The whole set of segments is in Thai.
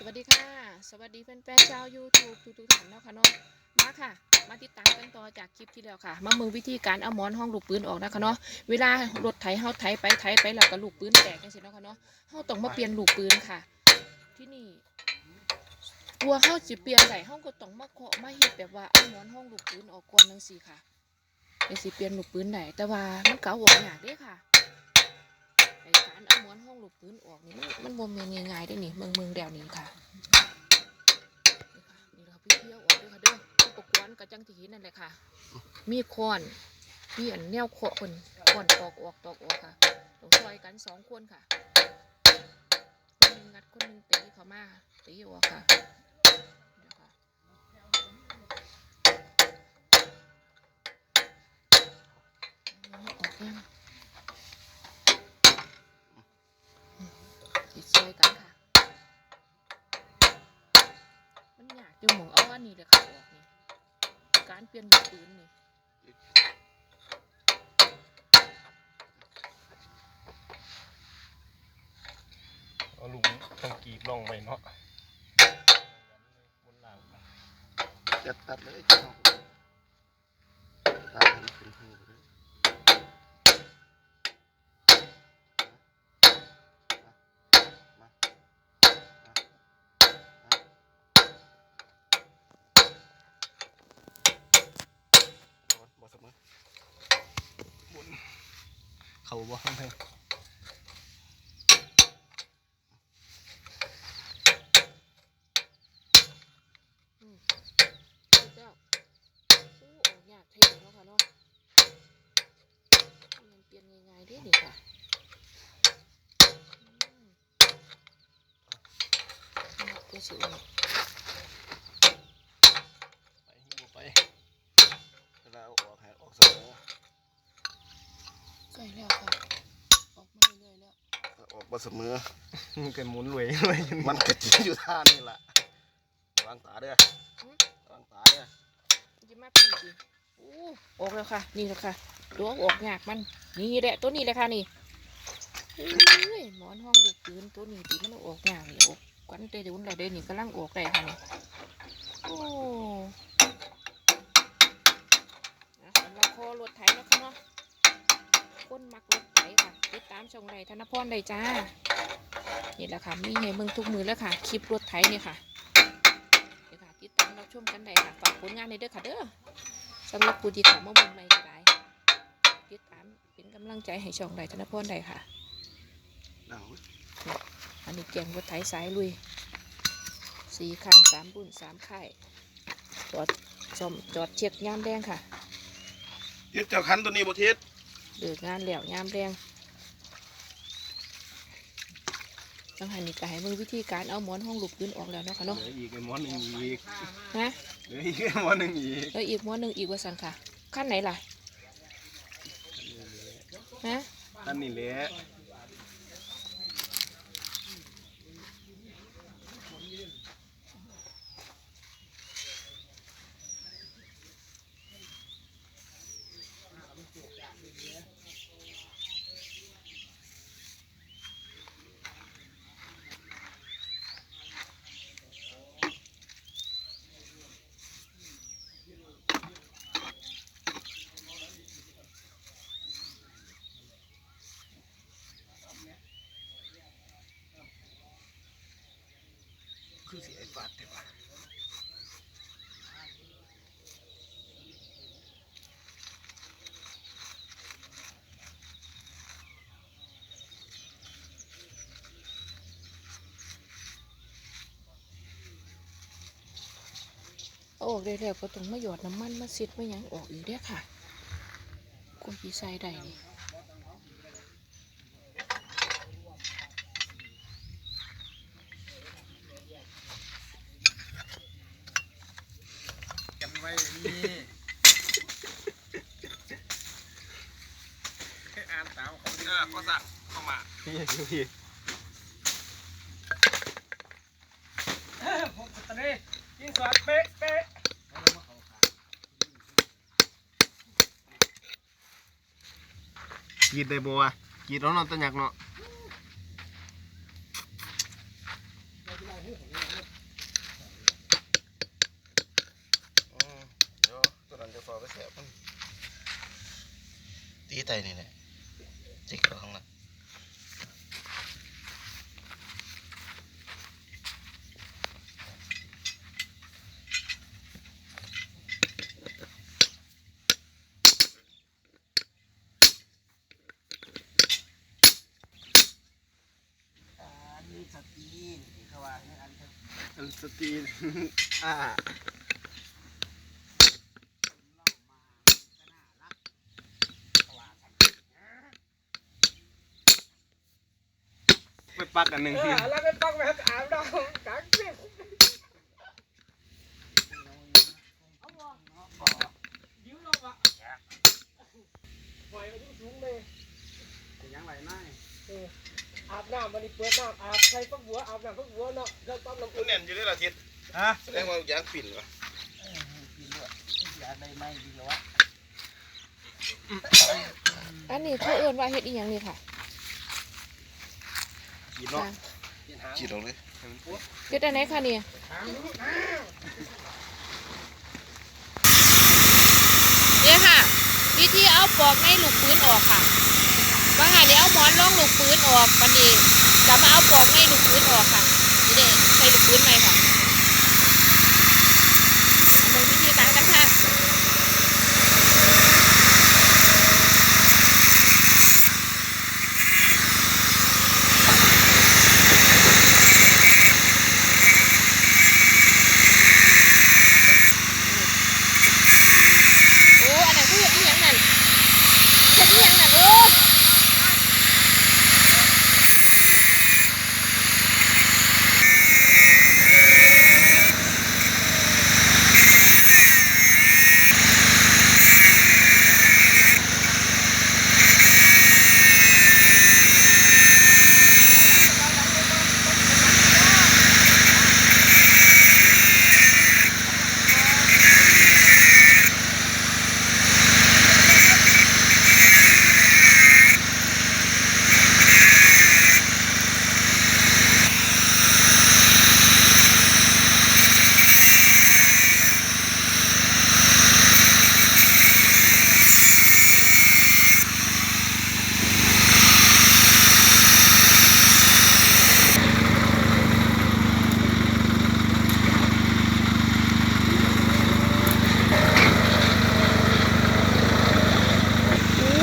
สวัสดีค่ะ สวัสดีแฟนๆชาว YouTube ทุกๆท่านเนาะค่ะเนาะมาค่ะ มาติดตามกันต่อจากคลิปที่แล้วค่ะ มามือวิธีการเอาหมอนห้องลูกปืนออกนะคะเนาะเวลารถไถเฮาไถไปไถไปแล้วก็ลูกปืนแตกจังซี่เนาะค่ะเนาะเฮาต้องมาเปลี่ยนลูกปืนค่ะ ที่นี่กลัวเฮาสิเปลี่ยนได้เฮาก็ต้องมาเคาะมาเฮ็ดแบบว่าเอาหมอนห้องลูกปืนออกก่อนจังซี่ค่ะจังสิเปลี่ยนลูกปืนได้แต่ว่ามันเก่าออกยากเด้ค่ะ อันเอาม้วนห้องลูกปืนออกนี่มันมันบ่แม่นง่ายๆได้นี่เมืองเมืองแดวนี้ค่ะนี่ค่ะนี่เราพี่เที่ยวออกด้วยค่ะเด้ออุปกรณ์ก็จังที่หินนั่นแหละค่ะ มีคอนมีอันแนวเคาะคนคอนตอกออกตอกออกค่ะต้องช่วยกันสองคนค่ะคนนึงงัดคนนึงตีเข้ามาตีออกค่ะเดี๋ยวค่ะเอาออกยัง ติด ซอยกันค่ะ มันอยากจะหมองเอาอันนี้เลยค่ะออกนี่ การเปลี่ยนลูกปืนนี่เอาลุงต้องกีบลองไปเนาะจะตัดเลยเอาตัดให้มันเป็นหูเลยมามามาบอสมอ เขา บ่ข้างในอืมเจ้าอู้ออกยากเท่เนาะค่ะเนาะมันเปลี่ยนง่ายๆด้นี่ค่ะอืมเอาเดี๋ยวสิอุ่น ไปหิ้วไป เวลาเอาออกให้ออกเสมอ ใกล้แล้วค่ะ ออกมาเรื่อยๆแล้ว ถ้าออก บอสมอมันก็หมุนรวยรวยอยู่มันกระจิอยู่ท่านี่แหละระวังตาเด้อระวังตาเด้อจะมาปีดิอู้ออกแล้วค่ะ นี่แหละค่ะดวงออกยากมัน นี่แหละตัวนี้แหละค่ะนี่เอ้ยหมอนห้องลูกปืนตัวนี้ตีมันเอาออกยากนี่ออกกวันเตะดุนเราเด้นี่กำลังออกได้ค่ะนี่โอ้นะสำหรับคอรถไถเนาะค่ะเนาะ คนมักรถไถค่ะ ติดตามช่องใดธนพรใดจ้านี่แหละค่ะ มีให้เมืองทุกมือแล้วค่ะ คลิปรถไถเนี่ยค่ะเดี๋ยวค่ะ ติดตามรับชมกันได้ค่ะ ฝากผลงานในเด้อค่ะเด้อสำหรับผู้ที่เขามาเบิ่งใหม่ก็ได้ติดตามเป็นกำลังใจให้ช่องใดธนพรได้ค่ะเอาอันนี้แกงรถไถสายลุยสี่คันสามบุญสามค่ายจอดจอมจอดเช็คยามแดงค่ะ ยึดเจ้าคันตัวนี้บ่ทิศ เดือดงานแล้วยามแดงจังหันนี่ก็ให้มึงวิธีการเอาหมอนห้องหลุกยืนออกแล้วเนาะค่ะเหลืเนาะออีกไอ้หมอหนึ่งอีกฮะเหลืออีกไอ้หมอหนึ่งอีกแล้วอีกหมอนหนึ่งอีกว่าสันค่ะขั้นไหนล่ะฮะ ท่านนี่แหละ อาออกได้แล้วก็ต้องมาหยอดน้ำมันมาซิดมาหยังออกอีกเด้อค่ะกลัวพี่ใส่ได้นี่จำไว้นี่อ่านตามเขาเออก็สั่งเข้ามาพี่พี่ผมตอนนี้ยิงสวนเป๊ะเป๊ะ กรีดได้บัวกรีดแล้วเนอนตันยักเนาะ ไตนี่แหละจิกเข้าข้างหลัง อันนี้สตีนเขาว่าเนี่ยอัน อันสตีนอ่าไปปักกันหนึ่งเออแล้วไปปักแบบอาบน้ำกักเก็บยิ้วลงอะปล่อยไปยุ่งสูงเลยยังไหลไม้เอออาบน้ำวันนี้เปิดน้ำอาบใส่ฟักบัวอาบน้ำฟักบัวเนาะแล้วต้มน้ำกูอุ่นแน่นอยู่ด้วยละทิศฮะแสดงว่ายางปิ่นวะอยากได้ไหมดีกว่าอันนี้เขาเอื้นว่าเฮ็ดอีหยังนี่ค่ะขีดเนาะขีดออกเลยเฮ็ดอันไหนคะนี่เนี่ยค่ะ วิธีเอาปอกในลูกปืนออกค่ะ บางหาเดี๋ยวเอาหมอนรองลูกปืนออกวันนี้จะมาเอาปอกในลูกปืนออกค่ะนี่เด้ใส่ลูกปืนไหมค่ะเอาไปวิธีการกันค่ะ โอ้อันนั้นคือเฮ็ดอีหยังนั่นเฮ็ดอีหยังนั่นโอ้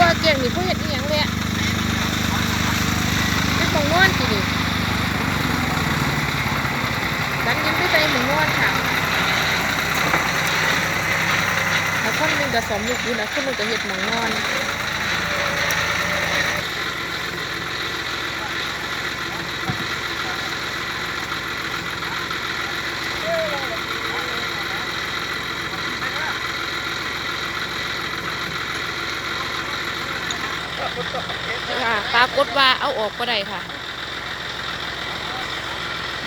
ว่าเก่งนี่เขาเฮ็ดอีหยังเลยอะเป็นหมองนอนสิดิดั นยินไปใส่หมองนอนค่ะแล้วคนหนึงก็สมลูกอยู่แล้วคนหนึงก็เฮ็ดหมองนอนค่ะปรากฏว่าเอาออกก็ได้ค่ะ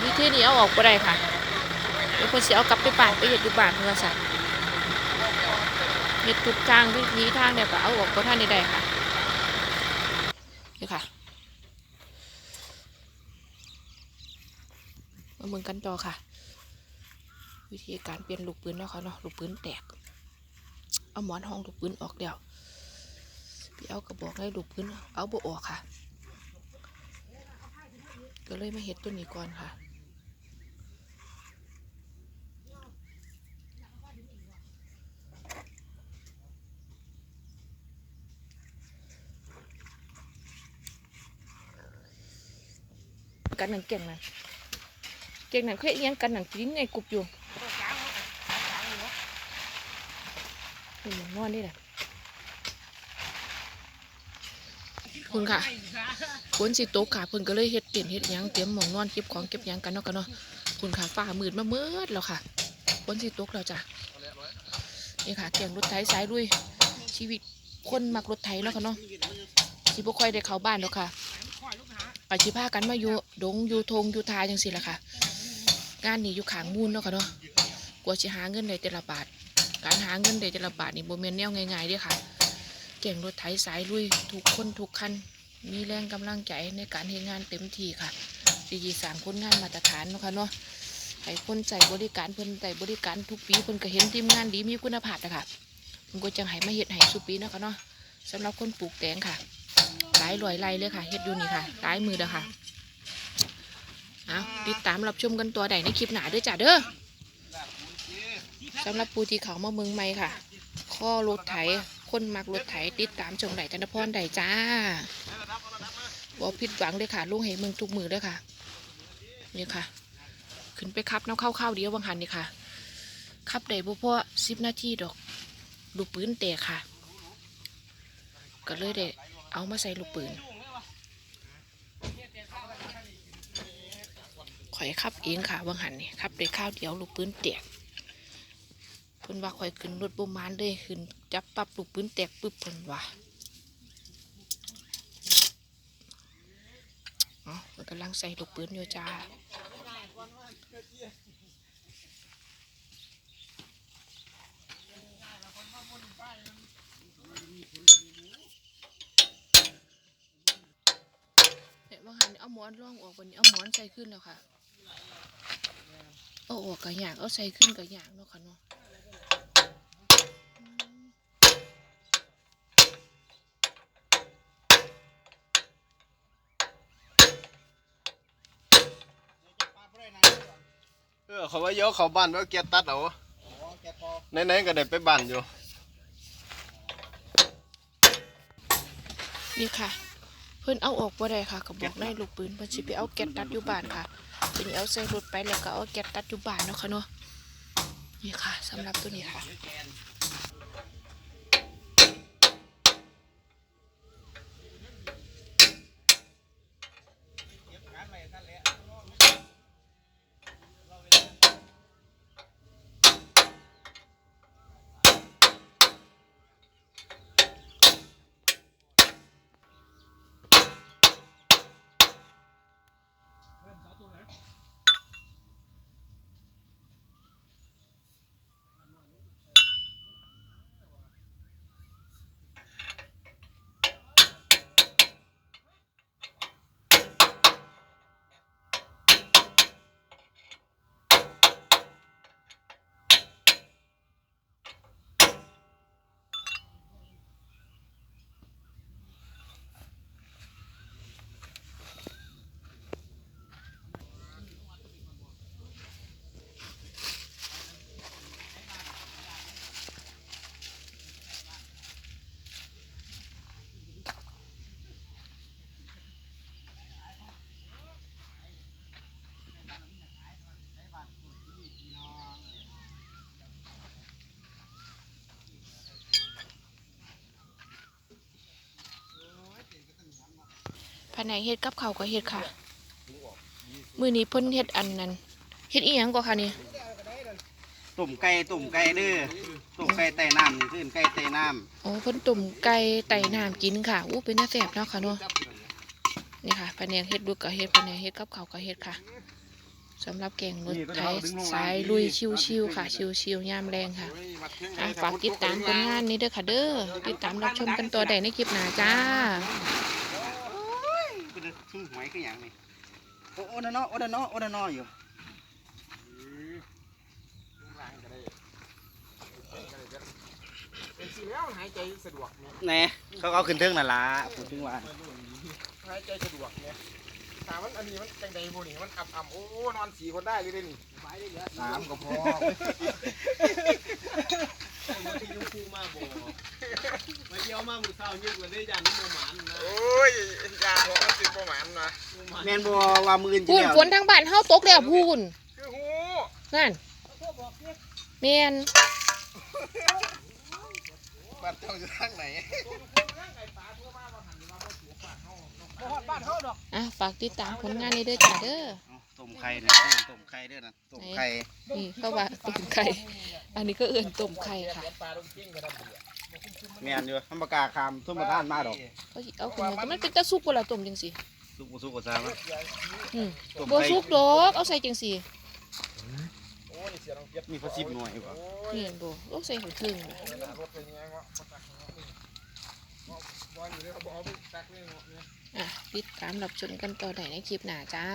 วิธีนี้เอาออกก็ได้ค่ะ เดี๋ยวคนสิเอากลับไปบ้านไปเฮ็ดอยู่บ้านเพื่อสั่นเฮ็ดทุกทางวิธีทางเนี่ยก็เอาออกก็ท่านได้ค่ะนี่ค่ะมาเมืองกันต่อค่ะ วิธีการเปลี่ยนลูกปืนเนาะค่ะเนาะลูกปืนแตก เอาหมอนห้องลูกปืนออกเดี๋ยวพี่เอากระบอกให้ลูกพื้นเอาบออกค่ะ ก็เลยมาเห็ดตัวนี้ก่อนค่ะ กันหนังเก่งนะเก่งหนังเคยเอียงกันหนังจิ้งไงกรุบอยู่นี่มันนอนนี่แหละคุณค่ะฝนสิตกค่ะเพิ่นก็เลยเฮ็ดเต็นท์เฮ็ดยังเตรียมหมองนอนเก็บของเก็บยังกันเนาะกันเนาะคุณค่ะฟ้ามืดมาเมืดแล้วค่ะฝนสิตกแล้วจ้ะนี่ค่ะเกียงรถไถสายลุยชีวิตคนมักรถไถเนาะค่ะเนาะสิบ่ค่อยได้เข้าบ้านแล้วค่ะ ไปสิพากันมาอยู่ดงอยู่ทงอยู่ทาจังซี่ล่ะค่ะ งานนี้อยู่ขางมูลเนาะค่ะเนาะกว่าสิหาเงินได้แต่ละบาท การหาเงินได้แต่ละบาทนี่บ่แม่นแนวง่ายๆเด้อค่ะ เก่งรถไถสายลุยทุกคนทุกคัน มีแรงกำลังใจในการเฮ็ดงานเต็มที่ค่ะดีๆสางผลงานมาตรฐานเนาะค่ะเนาะให้คนใจบริการเพิ่นใจบริการทุกปีเพิ่นก็เห็นทีมงานดีมีคุณภาพนะคะเพิ่นก็จังให้มาเฮ็ดให้สุปีเนาะค่ะเนาะสำหรับคนปลูกแตงค่ะ หลายรอยไร่เลยค่ะเฮ็ดอยู่นี่ค่ะหลายมือเด้อค่ะเอาติดตามรับชมกันตัวใดในคลิปหนาด้อจ้าเด้อสำหรับปูที่เขามาเมืองใหม่ค่ะ ข้อรถไถคนมักรถไถติดตามชมไหนจันทพรใดจ้าบ่ผิดหวังเลยค่ะลุงให้เมืองทุกมือเด้อค่ะนี่ค่ะ ขึ้นไปขับน้ำเข้าๆเดียวบางหันนี่ค่ะขับได้บ่พอสิบนาทีดอกลูปืนแตกค่ะ ก็เลยได้ เอามาใส่ลูกปืนข่อยขับเองค่ะบางหันนี่ขับได้ข้าวเดียวลูกปืนแตกเพิ่นว่าข่อยขึ้นรถประมาณเลยขึ้นจับปั๊บลูกปืนแตกปึ๊บเพิ่นว่าอ๋อมันกำลังใส่ลูกปืนอยู่จ้า เนี่ยบาง หันเอาหมอนร่องออกวันนี้เอาหมอนใส่ขึ้นแล้วค่ะเอาออกกับอย่างเอาใส่ขึ้นกับอย่างเนาะค่ะเนาะเออเขาว่าเยอะเขาบ้านว่าเกียตัดเอาไหนๆก็ได้ไปบ้านอยู่ นี่ค่ะ พิ่นเอาออกบ่ได้ค่ะก็บอกได้ลูกปืนเพิ่นสิไปเอาแก๊สตัดอยู่บ้านค่ะเพิ่นเอาใส่รถไปแล้วก็เอาแก๊สตัดอยู่บ้านเนาะค่ะเนาะนี่ค่ะสำหรับตัวนี้ค่ะ ภายในเฮ็ดกับเขาวก็เฮ็ดค่ะ มื้อนี้เพิ่นเฮ็ดอันนั้นเฮ็ดอีหยังก็ค่ะนี่ตุ่มไก่ตุ่มไก่เด้อตุ่มไก่ไต่น้ำนี่คือไก่ไต่น้อ๋อเพิ่นต้มไก่ไต่น้ำกินค่ะอู้เป็นน่าแซ่บเนาะค่ะเนาะนี่ค่ะแผนกเฮ็ดดูกก็เฮ็ดแผนกเฮ็ดกับเขาวก็เฮ็ดค่ะสำหรับแกงรถไถสายลุยชิวๆค่ะ ชิวๆยามแรงค่ะอะฝากติดตามผลงานนี้เด้อค่ะเด้อติดตามรับชมกันตัวใดในคลิปหน้าจ้าำคือทุ่งหวยคืออย่างนี้โอ้โอนานาโอนานาโอนานาอยู่เป็นสิแล้วหายใจสะดวกเนี่ยแหน่เขาเอาขึ้นเทิงน่ะล่ะพูดถึงว่าหายใจสะดวกเนี่ยถามมันอันนี้มันจังใดบ่นี่มันอ่ำๆโอ้นอนสี่คนได้เลยเด้นี่สามก็พอมาเที่ยวมา หมู่เศร้ายิ่งกว่าได้ยันน้ำมันนะโอ้ยยาของมันสิบ่หมานนะแม่นบ่ว่ามืออื่นพูนแล้วฝนทางบ้านเฮาตกแล้วพูนคือหูนั่นแม่นบ้านเจ้าอยู่ทางไหนบ่ฮอดบ้านเฮาดอกอะฝากติดตามผลงานนี้เด้อจ้าเด้อเอาต้มไข่เนี่ยต้มไข่เด้อนะต้มไข่นี่ก็ว่าต้มไข่ อันนี้ก็เอื่นต้มไข่ค่ะ ปลาลงเก่งก็ได้เดีย แม่นอยู่มันบ่กล้าคามทุ่มประทานมาดอกเขาสิเอาขึ้นมาแต่มันเป็นตะซุปบ่ล่ะต้มจังซี่สุกบ่สุกก็ซามันอืมต้มบ่ไข่สุกดอกเอาใส่จังซี่โอ้นี่เสียน้องเก็บมีพอสิบหน่วยบ่โอ้ยนี่เห็นบ่เอาใส่ข้างครึ่งน่ะรถเป็นยังไงวะบ่ตักเนาะบ่อยู่เลยบ่เอาไปตักเลยเนาะเนี่ยอะติดตามรับชมกันต่อได้ในคลิปหน้าจ้า